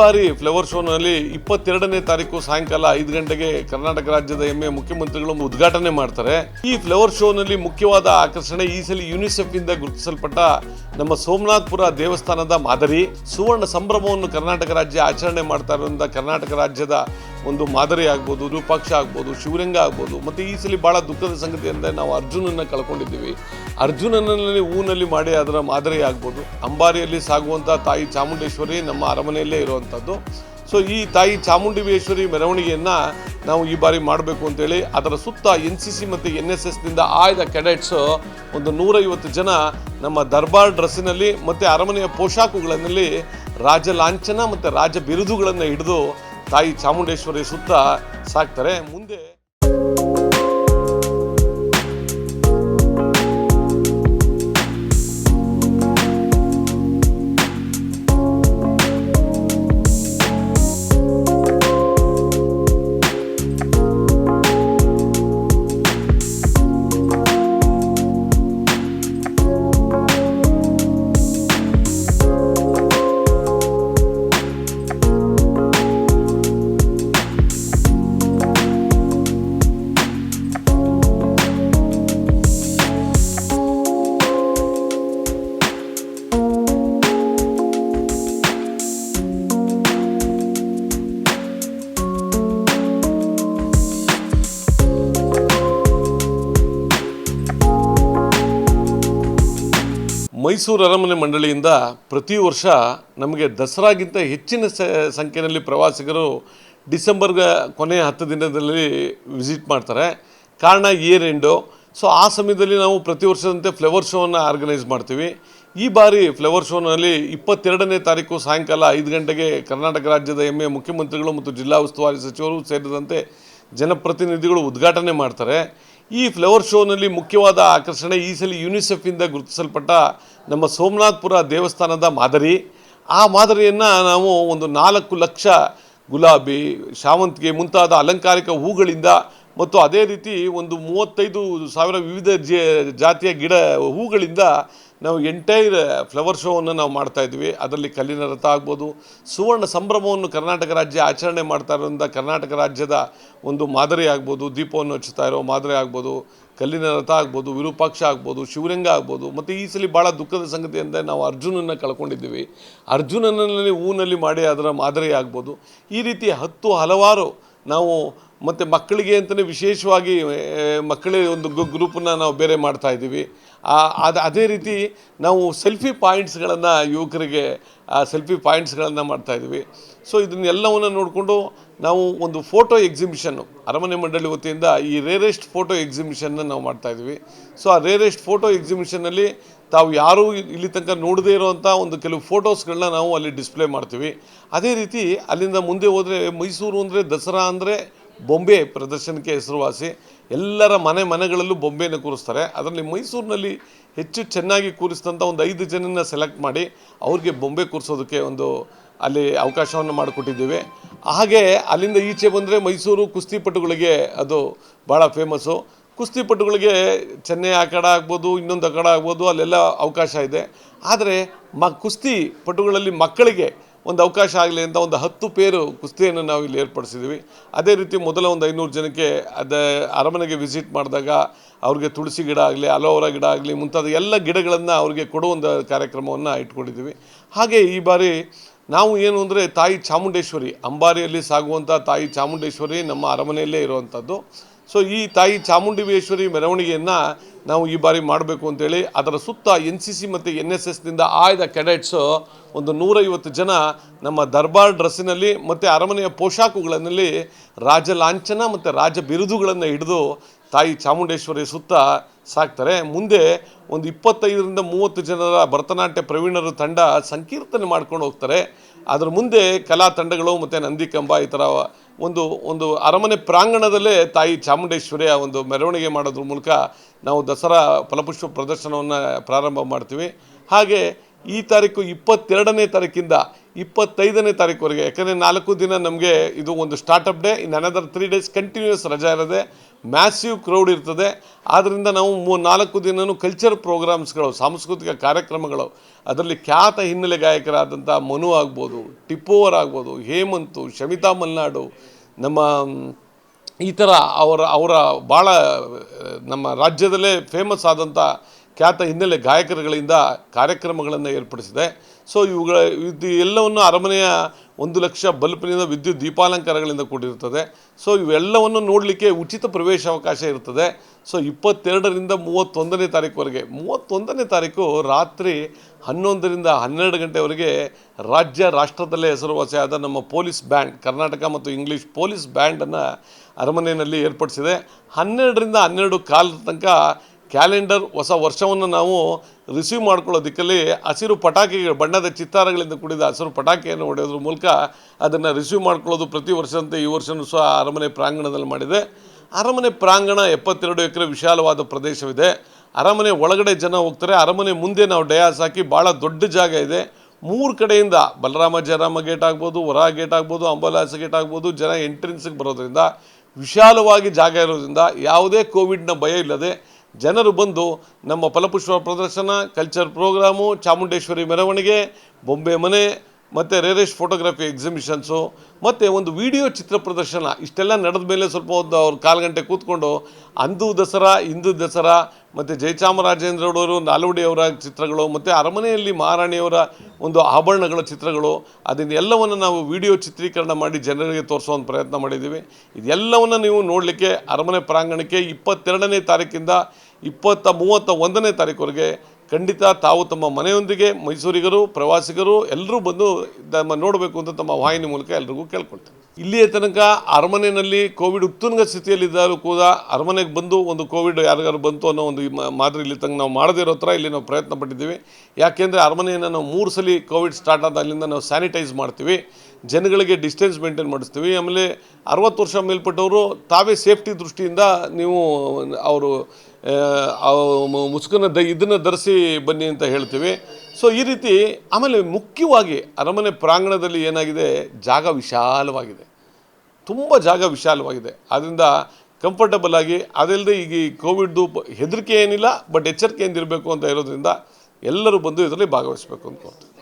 ಬಾರಿ ಫ್ಲವರ್ ಶೋನಲ್ಲಿ ಇಪ್ಪತ್ತೆರಡನೇ ತಾರೀಕು ಸಾಯಂಕಾಲ ಐದು ಗಂಟೆಗೆ ಕರ್ನಾಟಕ ರಾಜ್ಯದ ಹೆಮ್ಮೆಯ ಮುಖ್ಯಮಂತ್ರಿಗಳು ಉದ್ಘಾಟನೆ ಮಾಡ್ತಾರೆ. ಈ ಫ್ಲವರ್ ಶೋನಲ್ಲಿ ಮುಖ್ಯವಾದ ಆಕರ್ಷಣೆ ಈ ಸಲ ಯುನಿಸೆಫ್ ಇಂದ ಗುರುತಿಸಲ್ಪಟ್ಟ ನಮ್ಮ ಸೋಮನಾಥ್ಪುರ ದೇವಸ್ಥಾನದ ಮಾದರಿ. ಸುವರ್ಣ ಸಂಭ್ರಮವನ್ನು ಕರ್ನಾಟಕ ರಾಜ್ಯ ಆಚರಣೆ ಮಾಡ್ತಾ ಇರೋದ್ರಿಂದ ಕರ್ನಾಟಕ ರಾಜ್ಯದ ಒಂದು ಮಾದರಿ ಆಗ್ಬೋದು, ರೂಪಾಕ್ಷ ಆಗ್ಬೋದು, ಶಿವಲಿಂಗ ಆಗ್ಬೋದು, ಮತ್ತು ಈ ಸಲ ಭಾಳ ದುಃಖದ ಸಂಗತಿ ಅಂದರೆ ನಾವು ಅರ್ಜುನನ್ನ ಕಳ್ಕೊಂಡಿದ್ದೀವಿ. ಅರ್ಜುನನಲ್ಲಿ ಹೂನಲ್ಲಿ ಮಾಡಿ ಅದರ ಮಾದರಿ ಆಗ್ಬೋದು. ಅಂಬಾರಿಯಲ್ಲಿ ಸಾಗುವಂಥ ತಾಯಿ ಚಾಮುಂಡೇಶ್ವರಿ ನಮ್ಮ ಅರಮನೆಯಲ್ಲೇ ಇರುವಂಥದ್ದು ಸೊ ಈ ತಾಯಿ ಚಾಮುಂಡೇಶ್ವರಿ ಮೆರವಣಿಗೆಯನ್ನು ನಾವು ಈ ಬಾರಿ ಮಾಡಬೇಕು ಅಂತೇಳಿ ಅದರ ಸುತ್ತ ಎನ್ ಸಿ ಸಿ ಮತ್ತು ಎನ್ ಎಸ್ ಎಸ್ನಿಂದ ಆಯ್ದ ಕೆಡೆಟ್ಸು ಒಂದು ನೂರೈವತ್ತು ಜನ ನಮ್ಮ ದರ್ಬಾರ್ ಡ್ರೆಸ್ಸಿನಲ್ಲಿ ಮತ್ತು ಅರಮನೆಯ ಪೋಷಾಕುಗಳಲ್ಲಿ ರಾಜ ಲಾಂಛನ ಮತ್ತು ರಾಜ ಬಿರುದುಗಳನ್ನು ಹಿಡಿದು ತಾಯಿ ಚಾಮುಂಡೇಶ್ವರಿ ಸುತ್ತ ಸಾಕ್ತಾರೆ. ಮುಂದೆ ಮೈಸೂರು ಅರಮನೆ ಮಂಡಳಿಯಿಂದ ಪ್ರತಿ ವರ್ಷ ನಮಗೆ ದಸರಾಗಿಂತ ಹೆಚ್ಚಿನ ಸಂಖ್ಯೆಯಲ್ಲಿ ಪ್ರವಾಸಿಗರು ಡಿಸೆಂಬರ್ ಕೊನೆಯ ಹತ್ತು ದಿನದಲ್ಲಿ ವಿಸಿಟ್ ಮಾಡ್ತಾರೆ. ಕಾರಣ ಇಯರ್ ಎಂಡು ಸೊ ಆ ಸಮಯದಲ್ಲಿ ನಾವು ಪ್ರತಿ ವರ್ಷದಂತೆ ಫ್ಲವರ್ ಶೋವನ್ನು ಆರ್ಗನೈಸ್ ಮಾಡ್ತೀವಿ. ಈ ಬಾರಿ ಫ್ಲವರ್ ಶೋನಲ್ಲಿ ಇಪ್ಪತ್ತೆರಡನೇ ತಾರೀಕು ಸಾಯಂಕಾಲ ಐದು ಗಂಟೆಗೆ ಕರ್ನಾಟಕ ರಾಜ್ಯದ ಎಮ್ಮೆ ಮುಖ್ಯಮಂತ್ರಿಗಳು ಮತ್ತು ಜಿಲ್ಲಾ ಉಸ್ತುವಾರಿ ಸಚಿವರು ಸೇರಿದಂತೆ ಜನಪ್ರತಿನಿಧಿಗಳು ಉದ್ಘಾಟನೆ ಮಾಡ್ತಾರೆ. ಈ ಫ್ಲವರ್ ಶೋನಲ್ಲಿ ಮುಖ್ಯವಾದ ಆಕರ್ಷಣೆ ಈ ಸಲ ಯುನಿಸೆಫಿಂದ ಗುರುತಿಸಲ್ಪಟ್ಟ ನಮ್ಮ ಸೋಮನಾಥಪುರ ದೇವಸ್ಥಾನದ ಮಾದರಿ. ಆ ಮಾದರಿಯನ್ನು ನಾವು ಒಂದು ನಾಲ್ಕು ಲಕ್ಷ ಗುಲಾಬಿ, ಶಾವಂತಿಗೆ ಮುಂತಾದ ಅಲಂಕಾರಿಕ ಹೂಗಳಿಂದ ಮತ್ತು ಅದೇ ರೀತಿ ಒಂದು ಮೂವತ್ತೈದು ಸಾವಿರ ವಿವಿಧ ಜಾತಿಯ ಗಿಡ ಹೂಗಳಿಂದ ನಾವು ಎಂಟೈರ್ ಫ್ಲವರ್ ಶೋವನ್ನು ನಾವು ಮಾಡ್ತಾ ಇದ್ವಿ. ಅದರಲ್ಲಿ ಕಲ್ಲಿನ ರಥ ಆಗ್ಬೋದು. ಸುವರ್ಣ ಸಂಭ್ರಮವನ್ನು ಕರ್ನಾಟಕ ರಾಜ್ಯ ಆಚರಣೆ ಮಾಡ್ತಾ ಇರೋದ್ರಿಂದ ಕರ್ನಾಟಕ ರಾಜ್ಯದ ಒಂದು ಮಾದರಿ ಆಗ್ಬೋದು. ದೀಪವನ್ನು ಹಚ್ಚುತ್ತಾ ಇರೋ ಮಾದರಿ ಆಗ್ಬೋದು. ಕಲ್ಲಿನ ರಥ ಆಗ್ಬೋದು, ವಿರೂಪಾಕ್ಷ ಆಗ್ಬೋದು, ಶಿವಲಿಂಗ ಆಗ್ಬೋದು. ಮತ್ತು ಈ ಸಲ ಭಾಳ ದುಃಖದ ಸಂಗತಿ ಅಂದರೆ ನಾವು ಅರ್ಜುನನ್ನು ಕಳ್ಕೊಂಡಿದ್ದೀವಿ. ಅರ್ಜುನನಲ್ಲಿ ಹೂನಲ್ಲಿ ಮಾಡಿ ಅದರ ಮಾದರಿ ಆಗ್ಬೋದು. ಈ ರೀತಿ ಹತ್ತು ಹಲವಾರು ನಾವು ಮತ್ತು ಮಕ್ಕಳಿಗೆ ಅಂತಲೇ ವಿಶೇಷವಾಗಿ ಮಕ್ಕಳೇ ಒಂದು ಗ್ರೂಪನ್ನು ನಾವು ಬೇರೆ ಮಾಡ್ತಾ ಇದ್ದೀವಿ. ಅದು, ಅದೇ ರೀತಿ ನಾವು ಸೆಲ್ಫಿ ಪಾಯಿಂಟ್ಸ್ಗಳನ್ನು ಯುವಕರಿಗೆ, ಆ, ಸೆಲ್ಫಿ ಪಾಯಿಂಟ್ಸ್ಗಳನ್ನು ಮಾಡ್ತಾ ಇದ್ದೀವಿ. ಸೊ, ಇದನ್ನೆಲ್ಲವನ್ನು ನೋಡಿಕೊಂಡು ನಾವು ಒಂದು ಫೋಟೋ ಎಕ್ಸಿಬಿಷನ್ನು, ಅರಮನೆ ಮಂಡಳಿ ವತಿಯಿಂದ ಈ ರೇರೆಸ್ಟ್ ಫೋಟೋ ಎಕ್ಸಿಬಿಷನ್ನ ನಾವು ಮಾಡ್ತಾ ಇದ್ದೀವಿ. ಸೊ, ಆ ರೇರೆಸ್ಟ್ ಫೋಟೋ ಎಕ್ಸಿಬಿಷನಲ್ಲಿ ತಾವು ಯಾರೂ ಇಲ್ಲಿ ತನಕ ನೋಡದೇ ಇರೋವಂಥ ಒಂದು ಕೆಲವು ಫೋಟೋಸ್ಗಳನ್ನ ನಾವು ಅಲ್ಲಿ ಡಿಸ್ಪ್ಲೇ ಮಾಡ್ತೀವಿ. ಅದೇ ರೀತಿ ಅಲ್ಲಿಂದ ಮುಂದೆ ಹೋದರೆ ಮೈಸೂರು ಅಂದರೆ ದಸರಾ ಅಂದರೆ ಬೊಂಬೆ ಪ್ರದರ್ಶನಕ್ಕೆ ಹೆಸರುವಾಸಿ. ಎಲ್ಲರ ಮನೆ ಮನೆಗಳಲ್ಲೂ ಬೊಂಬೆಯನ್ನು ಕೂರಿಸ್ತಾರೆ. ಅದರಲ್ಲಿ ಮೈಸೂರಿನಲ್ಲಿ ಹೆಚ್ಚು ಚೆನ್ನಾಗಿ ಕೂರಿಸಿದಂಥ ಒಂದು ಐದು ಜನನ ಸೆಲೆಕ್ಟ್ ಮಾಡಿ ಅವ್ರಿಗೆ ಬೊಂಬೆ ಕೂರಿಸೋದಕ್ಕೆ ಒಂದು ಅಲ್ಲಿ ಅವಕಾಶವನ್ನು ಮಾಡಿಕೊಟ್ಟಿದ್ದೀವಿ. ಹಾಗೆ ಅಲ್ಲಿಂದ ಈಚೆ ಬಂದರೆ ಮೈಸೂರು ಕುಸ್ತಿಪಟುಗಳಿಗೆ ಅದು ಭಾಳ ಫೇಮಸ್ಸು ಕುಸ್ತಿಪಟುಗಳಿಗೆ ಚೆನ್ನೈ ಆ ಕಡೆ ಆಗ್ಬೋದು, ಇನ್ನೊಂದು ಅಖಾಡ ಆಗ್ಬೋದು, ಅಲ್ಲೆಲ್ಲ ಅವಕಾಶ ಇದೆ. ಆದರೆ ಮ, ಕುಸ್ತಿ ಪಟುಗಳಲ್ಲಿ ಮಕ್ಕಳಿಗೆ ಒಂದು ಅವಕಾಶ ಆಗಲಿ ಅಂತ ಒಂದು ಹತ್ತು ಪೇರು ಕುಸ್ತಿಯನ್ನು ನಾವು ಇಲ್ಲಿ ಏರ್ಪಡಿಸಿದ್ದೀವಿ. ಅದೇ ರೀತಿ ಮೊದಲ ಒಂದು ಐನೂರು ಜನಕ್ಕೆ ಅದೇ ಅರಮನೆಗೆ ವಿಸಿಟ್ ಮಾಡಿದಾಗ ಅವ್ರಿಗೆ ತುಳಸಿ ಗಿಡ ಆಗಲಿ, ಅಲೋವೆರಾ ಗಿಡ ಆಗಲಿ, ಮುಂತಾದ ಎಲ್ಲ ಗಿಡಗಳನ್ನು ಅವ್ರಿಗೆ ಕೊಡೋ ಒಂದು ಕಾರ್ಯಕ್ರಮವನ್ನು ಇಟ್ಕೊಂಡಿದ್ದೀವಿ. ಹಾಗೆ ಈ ಬಾರಿ ನಾವು ಏನು ಅಂದರೆ ತಾಯಿ ಚಾಮುಂಡೇಶ್ವರಿ, ಅಂಬಾರಿಯಲ್ಲಿ ಸಾಗುವಂಥ ತಾಯಿ ಚಾಮುಂಡೇಶ್ವರಿ ನಮ್ಮ ಅರಮನೆಯಲ್ಲೇ ಇರುವಂಥದ್ದು ಸೊ ಈ ತಾಯಿ ಚಾಮುಂಡೇಶ್ವರಿ ಮೆರವಣಿಗೆಯನ್ನು ನಾವು ಈ ಬಾರಿ ಮಾಡಬೇಕು ಅಂತೇಳಿ ಅದರ ಸುತ್ತ ಎನ್ ಸಿ ಸಿ ಮತ್ತು ಎನ್ ಎಸ್ ಎಸ್ನಿಂದ ಆಯ್ದ ಕೆಡೆಟ್ಸು ಒಂದು ನೂರೈವತ್ತು ಜನ ನಮ್ಮ ದರ್ಬಾರ್ ಡ್ರೆಸ್ಸಿನಲ್ಲಿ ಮತ್ತು ಅರಮನೆಯ ಪೋಷಾಕುಗಳಲ್ಲಿ ರಾಜ ಲಾಂಛನ ಮತ್ತು ರಾಜ ಬಿರುದುಗಳನ್ನು ಹಿಡಿದು ತಾಯಿ ಚಾಮುಂಡೇಶ್ವರಿ ಸುತ್ತ ಸಾಕ್ತಾರೆ. ಮುಂದೆ ಒಂದು ಇಪ್ಪತ್ತೈದರಿಂದ ಮೂವತ್ತು ಜನರ ಭರತನಾಟ್ಯ ಪ್ರವೀಣರು ತಂಡ ಸಂಕೀರ್ತನೆ ಮಾಡ್ಕೊಂಡು ಹೋಗ್ತಾರೆ. ಅದರ ಮುಂದೆ ಕಲಾ ತಂಡಗಳು ಮತ್ತು ನಂದಿಕಂಬ ಈ ಥರ ಒಂದು ಒಂದು ಅರಮನೆ ಪ್ರಾಂಗಣದಲ್ಲೇ ತಾಯಿ ಚಾಮುಂಡೇಶ್ವರಿಯ ಒಂದು ಮೆರವಣಿಗೆ ಮಾಡೋದ್ರ ಮೂಲಕ ನಾವು ದಸರಾ ಫಲಪುಷ್ಪ ಪ್ರದರ್ಶನವನ್ನು ಪ್ರಾರಂಭ ಮಾಡ್ತೀವಿ. ಹಾಗೆ ಈ ತಾರೀಕು ಇಪ್ಪತ್ತೆರಡನೇ ತಾರೀಕಿಂದ ಇಪ್ಪತ್ತೈದನೇ ತಾರೀಕುವರೆಗೆ. ಯಾಕಂದರೆ ನಾಲ್ಕು ದಿನ ನಮಗೆ ಇದು ಒಂದು ಸ್ಟಾರ್ಟಪ್ ಡೇ ಇನ್ನು ಅನದರ್ ತ್ರೀ ಡೇಸ್ ಕಂಟಿನ್ಯೂಸ್ ರಜಾ ಇರೋದೆ ಮ್ಯಾಸಿವ್ ಕ್ರೌಡ್ ಇರ್ತದೆ. ಆದ್ದರಿಂದ ನಾವು ಮೂ, ನಾಲ್ಕು ದಿನವೂ ಕಲ್ಚರ್ ಪ್ರೋಗ್ರಾಮ್ಸ್ಗಳು ಸಾಂಸ್ಕೃತಿಕ ಕಾರ್ಯಕ್ರಮಗಳು, ಅದರಲ್ಲಿ ಖ್ಯಾತ ಹಿನ್ನೆಲೆ ಗಾಯಕರಾದಂಥ ಮನು ಆಗ್ಬೋದು ಟಿಪ್ಪೋವರ್ ಆಗ್ಬೋದು, ಹೇಮಂತು, ಶಮಿತಾ ಮಲ್ನಾಡು, ನಮ್ಮ, ಈ ಥರ ಅವರ ಅವರ ಭಾಳ ನಮ್ಮ ರಾಜ್ಯದಲ್ಲೇ ಫೇಮಸ್ ಆದಂಥ ಖ್ಯಾತ ಹಿನ್ನೆಲೆ ಗಾಯಕರುಗಳಿಂದ ಕಾರ್ಯಕ್ರಮಗಳನ್ನು ಏರ್ಪಡಿಸಿದೆ. ಸೊ, ಇವುಗಳ, ಇದು ಎಲ್ಲವನ್ನು ಅರಮನೆಯ ಒಂದು ಲಕ್ಷ ಬಲ್ಬ್ನಿಂದ ವಿದ್ಯುತ್ ದೀಪಾಲಂಕಾರಗಳಿಂದ ಕೂಡಿರುತ್ತದೆ. ಸೊ, ಇವೆಲ್ಲವನ್ನು ನೋಡಲಿಕ್ಕೆ ಉಚಿತ ಪ್ರವೇಶಾವಕಾಶ ಇರ್ತದೆ ಸೊ, ಇಪ್ಪತ್ತೆರಡರಿಂದ ಮೂವತ್ತೊಂದನೇ ತಾರೀಕುವರೆಗೆ, ಮೂವತ್ತೊಂದನೇ ತಾರೀಕು ರಾತ್ರಿ ಹನ್ನೊಂದರಿಂದ ಹನ್ನೆರಡು ಗಂಟೆವರೆಗೆ ರಾಜ್ಯ, ರಾಷ್ಟ್ರದಲ್ಲೇ ಹೆಸರುವಾಸಿಯಾದ ನಮ್ಮ ಪೊಲೀಸ್ ಬ್ಯಾಂಡ್, ಕರ್ನಾಟಕ ಮತ್ತು ಇಂಗ್ಲೀಷ್ ಪೊಲೀಸ್ ಬ್ಯಾಂಡನ್ನು ಅರಮನೆಯಲ್ಲಿ ಏರ್ಪಡಿಸಿದೆ. ಹನ್ನೆರಡರಿಂದ ಹನ್ನೆರಡು ಕಾಲದ ತನಕ ಕ್ಯಾಲೆಂಡರ್ ಹೊಸ ವರ್ಷವನ್ನು ನಾವು ರಿಸೀವ್ ಮಾಡ್ಕೊಳ್ಳೋದಕ್ಕಲ್ಲಿ ಹಸಿರು ಪಟಾಕಿಗಳು ಬಣ್ಣದ ಚಿತ್ತಾರಗಳಿಂದ ಕೂಡಿದ ಹಸಿರು ಪಟಾಕಿಯನ್ನು ಹೊಡೆಯೋದ್ರ ಮೂಲಕ ಅದನ್ನು ರಿಸೀವ್ ಮಾಡ್ಕೊಳ್ಳೋದು ಪ್ರತಿ ವರ್ಷದಂತೆ ಈ ವರ್ಷವೂ ಸಹ ಅರಮನೆ ಪ್ರಾಂಗಣದಲ್ಲಿ ಮಾಡಿದೆ. ಅರಮನೆ ಪ್ರಾಂಗಣ ಎಪ್ಪತ್ತೆರಡು ಎಕರೆ ವಿಶಾಲವಾದ ಪ್ರದೇಶವಿದೆ. ಅರಮನೆ ಒಳಗಡೆ ಜನ ಹೋಗ್ತಾರೆ. ಅರಮನೆ ಮುಂದೆ ನಾವು ಡಯಾಸ್ ಹಾಕಿ ಭಾಳ ದೊಡ್ಡ ಜಾಗ ಇದೆ. ಮೂರು ಕಡೆಯಿಂದ ಬಲರಾಮ, ಜಯರಾಮ ಗೇಟ್ ಆಗ್ಬೋದು ವರ ಗೇಟ್ ಆಗ್ಬೋದು, ಅಂಬಲಾಸ ಗೇಟ್ ಆಗ್ಬೋದು, ಜನ ಎಂಟ್ರೆನ್ಸಿಗೆ ಬರೋದ್ರಿಂದ, ವಿಶಾಲವಾಗಿ ಜಾಗ ಇರೋದ್ರಿಂದ ಯಾವುದೇ ಕೋವಿಡ್ನ ಭಯ ಇಲ್ಲದೆ ಜನರು ಬಂದು ನಮ್ಮ ಫಲಪುಷ್ಪ ಪ್ರದರ್ಶನ ಕಲ್ಚರ್ ಪ್ರೋಗ್ರಾಮು ಚಾಮುಂಡೇಶ್ವರಿ ಮೆರವಣಿಗೆ ಬೊಂಬೆ ಮನೆ ಮತ್ತು ರೇರೇಶ್ ಫೋಟೋಗ್ರಫಿ ಎಕ್ಸಿಬಿಷನ್ಸು ಮತ್ತು ಒಂದು ವಿಡಿಯೋ ಚಿತ್ರ ಪ್ರದರ್ಶನ, ಇಷ್ಟೆಲ್ಲ ನಡೆದ ಮೇಲೆ ಸ್ವಲ್ಪ ಒಂದು ಅವ್ರು ಕಾಲು ಗಂಟೆ ಕೂತ್ಕೊಂಡು ಅಂದು ದಸರಾ ಹಿಂದೂ ದಸರಾ, ಮತ್ತು ಜಯಚಾಮರಾಜೇಂದ್ರರವರು ನಾಲ್ವಡಿಯವರ ಚಿತ್ರಗಳು, ಮತ್ತು ಅರಮನೆಯಲ್ಲಿ ಮಹಾರಾಣಿಯವರ ಒಂದು ಆಭರಣಗಳ ಚಿತ್ರಗಳು ಅದನ್ನೆಲ್ಲವನ್ನು ನಾವು ವಿಡಿಯೋ ಚಿತ್ರೀಕರಣ ಮಾಡಿ ಜನರಿಗೆ ತೋರಿಸೋ ಒಂದು ಪ್ರಯತ್ನ ಮಾಡಿದ್ದೀವಿ. ಇದೆಲ್ಲವನ್ನು ನೀವು ನೋಡಲಿಕ್ಕೆ ಅರಮನೆ ಪ್ರಾಂಗಣಕ್ಕೆ ಇಪ್ಪತ್ತೆರಡನೇ ತಾರೀಕಿಂದ ಇಪ್ಪತ್ತ ಮೂವತ್ತ ಒಂದನೇ ತಾರೀಕುವರೆಗೆ ಖಂಡಿತ ತಾವು ತಮ್ಮ ಮನೆಯೊಂದಿಗೆ ಮೈಸೂರಿಗರು, ಪ್ರವಾಸಿಗರು ಎಲ್ಲರೂ ಬಂದು ನಮ್ಮ ನೋಡಬೇಕು ಅಂತ ತಮ್ಮ ವಾಹಿನಿ ಮೂಲಕ ಎಲ್ರಿಗೂ ಕೇಳ್ಕೊಳ್ತೇನೆ. ಇಲ್ಲಿಯ ತನಕ ಅರಮನೆಯಲ್ಲಿ ಕೋವಿಡ್ ಉತ್ತುಂಗ ಸ್ಥಿತಿಯಲ್ಲಿದ್ದರೂ ಕೂಡ ಅರಮನೆಗೆ ಬಂದು ಒಂದು ಕೋವಿಡ್ ಯಾರಿಗಾರು ಬಂತು ಅನ್ನೋ ಒಂದು ಮಾದರಿ ಇಲ್ಲಿ ತನಕ ನಾವು ಮಾಡದೇ ಇರೋ ಥರ ಇಲ್ಲಿ ನಾವು ಪ್ರಯತ್ನ ಪಟ್ಟಿದ್ದೀವಿ. ಯಾಕೆಂದರೆ ಅರಮನೆಯನ್ನು ನಾವು ಮೂರು ಸಲ ಕೋವಿಡ್ ಸ್ಟಾರ್ಟ್ ಆದ ಅಲ್ಲಿಂದ ನಾವು ಸ್ಯಾನಿಟೈಸ್ ಮಾಡ್ತೀವಿ. ಜನಗಳಿಗೆ ಡಿಸ್ಟೆನ್ಸ್ ಮೇಂಟೈನ್ ಮಾಡಿಸ್ತೀವಿ. ಆಮೇಲೆ ಅರವತ್ತು ವರ್ಷ ಮೇಲ್ಪಟ್ಟವರು ತಾವೇ ಸೇಫ್ಟಿ ದೃಷ್ಟಿಯಿಂದ ನೀವು ಅವರು ಮುಸುಕನ್ನು ದ ಇದನ್ನು ಧರಿಸಿ ಬನ್ನಿ ಅಂತ ಹೇಳ್ತೀವಿ. ಸೊ ಈ ರೀತಿ ಆಮೇಲೆ ಮುಖ್ಯವಾಗಿ ಅರಮನೆ ಪ್ರಾಂಗಣದಲ್ಲಿ ಏನಾಗಿದೆ? ಜಾಗ ವಿಶಾಲವಾಗಿದೆ. ತುಂಬ ಜಾಗ ವಿಶಾಲವಾಗಿದೆ. ಆದ್ದರಿಂದ ಕಂಫರ್ಟಬಲ್ ಆಗಿ ಅದಲ್ಲದೆ ಈಗ ಈ ಕೋವಿಡ್ದು ಹೆದರಿಕೆ ಏನಿಲ್ಲ ಬಟ್ ಎಚ್ಚರಿಕೆಯಿಂದ ಇರಬೇಕು ಅಂತ ಇರೋದ್ರಿಂದ ಎಲ್ಲರೂ ಬಂದು ಇದರಲ್ಲಿ ಭಾಗವಹಿಸಬೇಕು ಅಂದ್ಕೊಳ್ತೀನಿ